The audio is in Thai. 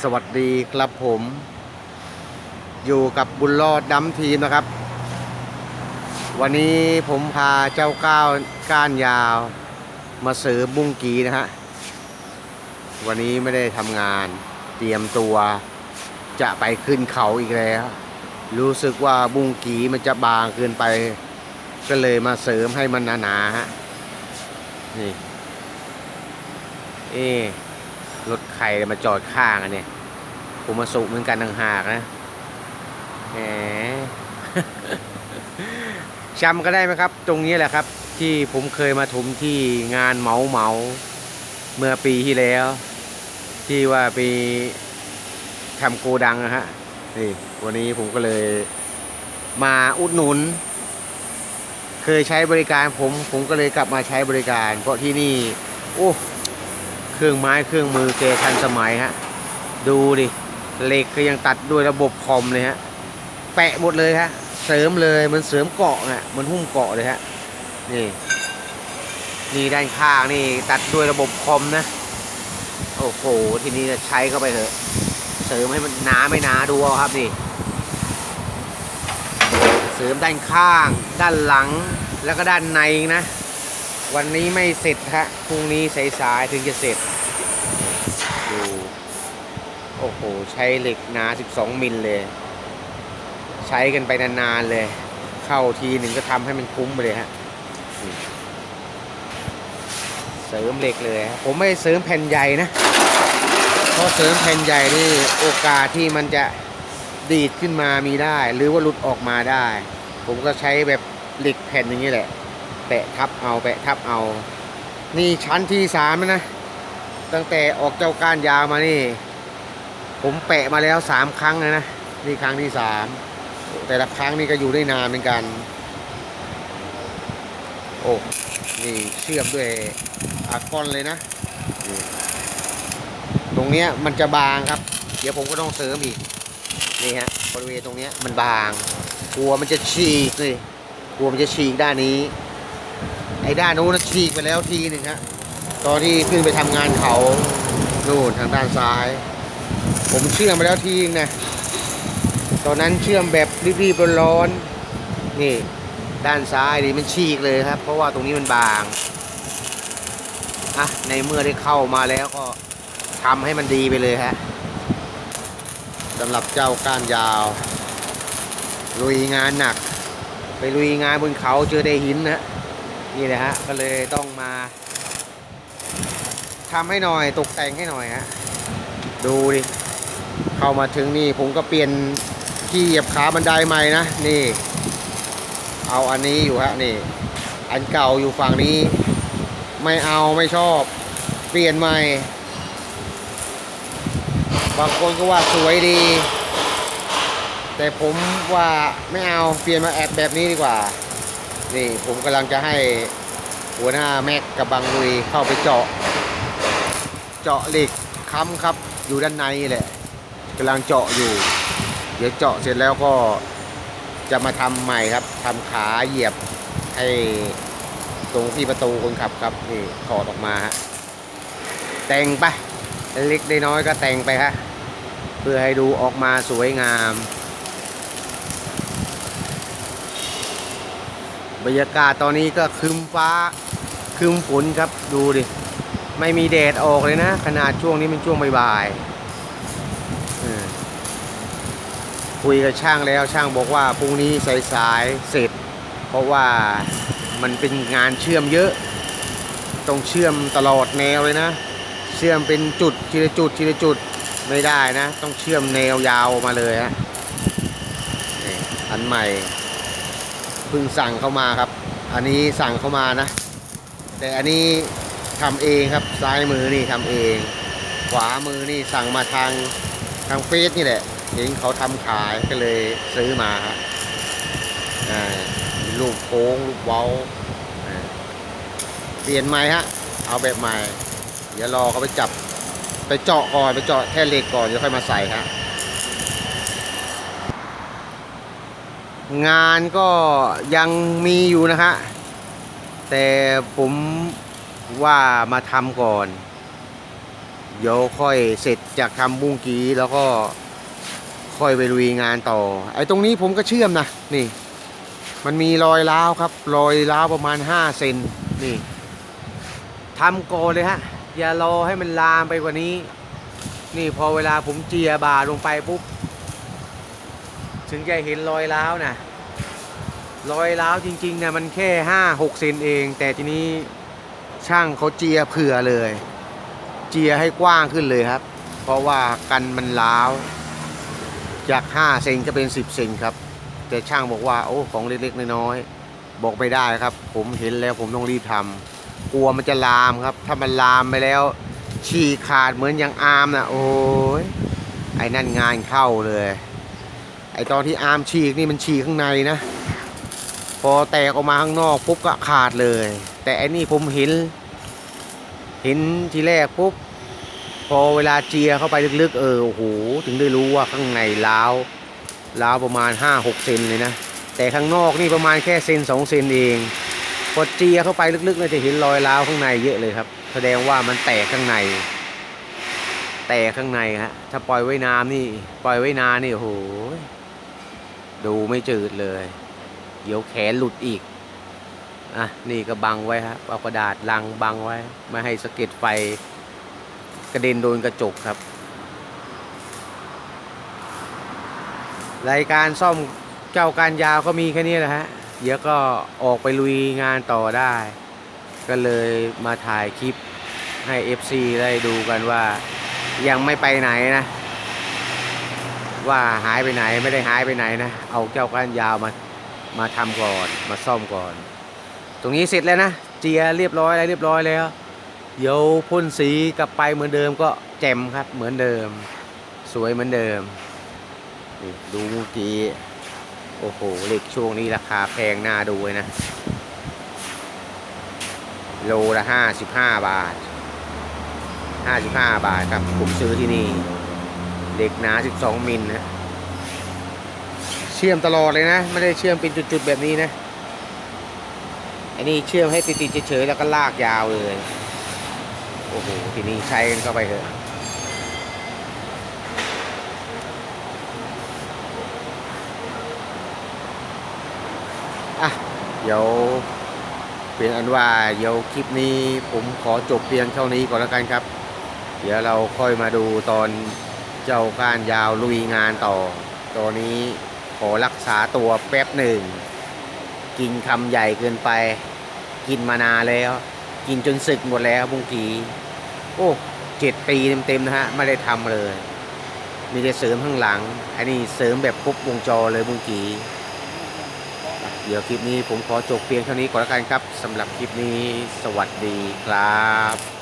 สวัสดีครับผม อยู่กับบุญรอดดัมทีมนะครับ วันนี้ผมพาเจ้าก้าวก้านยาว มาเสริมบุ้งกีนะฮะ วันนี้ไม่ได้ทำงานเตรียมตัวจะไปขึ้นเขาอีกแล้ว รู้สึกว่าบุ้งกีมันจะบางเกินไป ก็เลยมาเสริมให้มันหนาๆฮะนี่เอ๊ รถใครมาจอดข้างอันเนี่ยผมมาสุเหมือนกันต่างหากนะแหมจำก็ได้ไหมครับ ตรงนี้แหละครับ ที่ผมเคยมาถมที่งานเหมาเหมาเมื่อปีที่แล้ว ที่ว่าไปทำโกดังนะฮะนี่วันนี้ผมก็เลยมาอุดหนุน เคยใช้บริการผม ผมก็เลยกลับมาใช้บริการ เพราะที่นี่ โอ้ เครื่องไม้เครื่องมือแกทันสมัยฮะ ดูดิเหล็กก็ยังตัดด้วยระบบคอมเลยฮะ แปะหมดเลยฮะ เสริมเลยมันเสริมเกาะอะมันหุ้มเกาะเลยฮะ นี่นี่ด้านข้างนี่ตัดด้วยระบบคอมนะ โอ้โห ทีนี้จะใช้เข้าไปเถอะ เสริมให้มันหนาไม่หนาดูเอาครับนี่ เสริมด้านข้าง ด้านหลังแล้วก็ด้านในนะ วันนี้ไม่เสร็จฮะพรุ่งนี้สายๆถึงจะเสร็จดูโอ้โห ใช้เหล็กหนา 12 มิลเลย ใช้กันไปนานๆเลย เข้าทีหนึ่งก็ทำให้มันคุ้มไปเลยฮะเสริมเหล็กเลยผมไม่เสริมแผ่นใหญ่นะเพราะเสริมแผ่นใหญ่นี่โอกาสที่มันจะดีดขึ้นมามีได้ หรือว่าหลุดออกมาได้ ผมก็ใช้แบบเหล็กแผ่นอย่างนี้แหละ แปะทับเอาแปะทับเอา นี่ชั้นที่สามแล้วนะ ตั้งแต่ออกเจ้าก้านยาวมานี่ ผมแปะมาแล้วสามครั้งเลยนะนี่ครั้งที่สามแต่ละครั้งนี่ก็อยู่ได้นานเหมือนกัน โอ้นี่เชื่อมด้วยอาร์กอนเลยนะ ตรงเนี้ยมันจะบางครับ เดี๋ยวผมก็ต้องเสริมอีก นี่ฮะบริเวณตรงเนี้ยมันบาง กลัวมันจะฉีกเลยกลัวมันจะฉีกด้านนี้ ไอ้ด้านนู้นฉีกไปแล้วทีหนึ่งฮะตอนที่ขึ้นไปทำงานเขานู่นทางด้านซ้าย ผมเชื่อมไปแล้วทีนึงนะตอนนั้นเชื่อมแบบรีบๆร้อนๆนี่ด้านซ้ายนี่มันฉีกเลยครับ เพราะว่าตรงนี้มันบางอะในเมื่อได้เข้ามาแล้วก็ทำให้มันดีไปเลยฮะสำหรับเจ้าก้านยาว ลุยงานหนัก ไปลุยงานบนเขาเจอได้หินนะ นี่แหละฮะก็เลยต้องมาทำให้หน่อยตกแต่งให้หน่อยฮะดูดิเข้ามาถึงนี่ผมก็เปลี่ยนที่เหยียบขาบันไดใหม่นะนี่ เอาอันนี้อยู่ฮะนี่ อันเก่าอยู่ฝั่งนี้ ไม่เอาไม่ชอบ เปลี่ยนใหม่ บางคนก็ว่าสวยดี แต่ผมว่าไม่เอาเปลี่ยนมาแอบแบบนี้ดีกว่า นี่ผมกำลังจะให้หัวหน้าแม็กกับบางลุยเข้าไปเจาะ เจาะเหล็กค้ำครับอยู่ด้านในแหละกำลังเจาะอยู่ เดี๋ยวเจาะเสร็จแล้วก็จะมาทำใหม่ครับทำขาเหยียบให้ตรงที่ประตูคนขับครับนี่ถอดออกมาฮะแต่งไปเล็กได้น้อยก็แต่งไปฮะเพื่อให้ดูออกมาสวยงาม บรรยากาศตอนนี้ก็คึมฟ้าคึมฝนครับดูดิ ไม่มีแดดออกเลยนะ ขนาดช่วงนี้เป็นช่วงบ่ายๆคุยกับช่างแล้วช่างบอกว่าพรุ่งนี้สายๆเสร็จ เพราะว่ามันเป็นงานเชื่อมเยอะ ต้องเชื่อมตลอดแนวเลยนะ เชื่อมเป็นจุดทีละจุดทีละจุดไม่ได้นะ ต้องเชื่อมแนวยาวมาเลยฮะอันใหม่ พิ่งสั่งเข้ามาครับ อันนี้สั่งเข้ามานะ แต่อันนี้ทำเองครับซ้ายมือนี่ทำเอง ขวามือนี่สั่งมาทางทางเฟซนี่แหละเห็นเขาทำขายก็เลยซื้อมาฮะอ่ามีรูปโค้งรูปเว้าอ่าเปลี่ยนใหม่ฮะเอาแบบใหม่ เดี๋ยวรอเขาไปจับไปเจาะก่อนไปเจาะแท่เหล็กก่อนเดี๋ยวค่อยมาใส่ฮะ งานก็ยังมีอยู่นะฮะแต่ผมว่ามาทำก่อน เดี๋ยวค่อยเสร็จจากทำบุ้งกีแล้วก็ค่อยไปลุยงานต่อ ไอ้ตรงนี้ผมก็เชื่อมนะนี่ มันมีรอยร้าวครับ รอยร้าวประมาณ 5 เซนนี่ทำก่อนเลยฮะ อย่ารอให้มันลามไปกว่านี้ นี่พอเวลาผมเจียบาลงไปปุ๊บ ถึงจะเห็นรอยร้าวนะรอยร้าวจริงๆนะมันแค่ห้าหกเซนเอง แต่ทีนี้ช่างเขาเจียเผื่อเลย เจียให้กว้างขึ้นเลยครับ เพราะว่ากันมันร้าว จาก5เซนก็เป็น10เซนครับ แต่ช่างบอกว่าโอ้ของเล็กๆน้อยๆบอกไม่ได้ครับ ผมเห็นแล้วผมต้องรีบทำกลัวมันจะลามครับ ถ้ามันลามไปแล้ว ฉีกขาดเหมือนอย่างอาร์มนะโอ้ยไอ้นั่นงานเข้าเลย ไอตอนที่อาร์มฉีกนี่มันฉีกข้างในนะ พอแตกออกมาข้างนอกปุ๊บก็ขาดเลย แต่อันนี้ผมเห็น เห็นทีแรกปุ๊บพอเวลาเจียเข้าไปลึกๆ เออโอ้โหถึงได้รู้ว่าข้างในล้าวล้าวประมาณ 5-6เซนเลยนะ แต่ข้างนอกนี่ประมาณแค่เซน2เซนเองพอเจียเข้าไปลึกๆเราจะเห็นรอยร้าวข้างในเยอะเลยครับ แสดงว่ามันแตกข้างใน แตกข้างในฮะถ้าปล่อยไว้น้ำนี่ ปล่อยไว้นานนี่โอ้โห ดูไม่จืดเลย เดี๋ยวแขนหลุดอีก อะ นี่ก็บังไว้ครับเอากระดาษลังบังไว้ ไม่ให้สะเก็ดไฟ กระเด็นโดนกระจกครับ รายการซ่อมเจ้าการยาวก็มีแค่นี้แหละฮะ เดี๋ยวก็ออกไปลุยงานต่อได้ ก็เลยมาถ่ายคลิปให้ FC ได้ดูกันว่ายังไม่ไปไหนนะ ว่าหายไปไหนไม่ได้หายไปไหนนะ เอาเจ้าก้านยาวมามาทำก่อนมาซ่อมก่อน ตรงนี้เสร็จแล้วนะเจียเรียบร้อยอะไรเรียบร้อยแล้ว เดี๋ยวพ่นสีกลับไปเหมือนเดิมก็แจ่มครับเหมือนเดิม สวยเหมือนเดิมดูเมื่อกี้โอ้โหเหล็กช่วงนี้ราคาแพงน่าดูเลยนะ โลละห้าสิบห้าบาทห้าสิบห้าบาทครับผมซื้อที่นี่ เหล็กหนาสิบสองมิลนะเชื่อมตลอดเลยนะ ไม่ได้เชื่อมเป็นจุดๆแบบนี้นะ อันนี้เชื่อมให้ติดๆเฉยๆแล้วก็ลากยาวเลย โอ้โห ทีนี้ใช้กันเข้าไปเถอะอะ เดี๋ยวเป็นอันว่าเดี๋ยวคลิปนี้ผมขอจบเพียงเท่านี้ก่อนแล้วกันครับ เดี๋ยวเราค่อยมาดูตอน เจ้าก้านยาวลุยงานต่อตอนนี้ขอรักษาตัวแป๊บหนึ่ง กินคำใหญ่เกินไป กินมานานแล้ว กินจนสึกหมดแล้วบุ้งกีโอ้เจ็ดปีเต็มๆนะฮะ ไม่ได้ทำเลย มีแต่เสริมข้างหลัง อันนี้เสริมแบบครบวงจรเลยบุ้งกีเดี๋ยวคลิปนี้ผมขอจบเพียงเท่านี้ก่อนแล้วกันครับสำหรับคลิปนี้สวัสดีครับ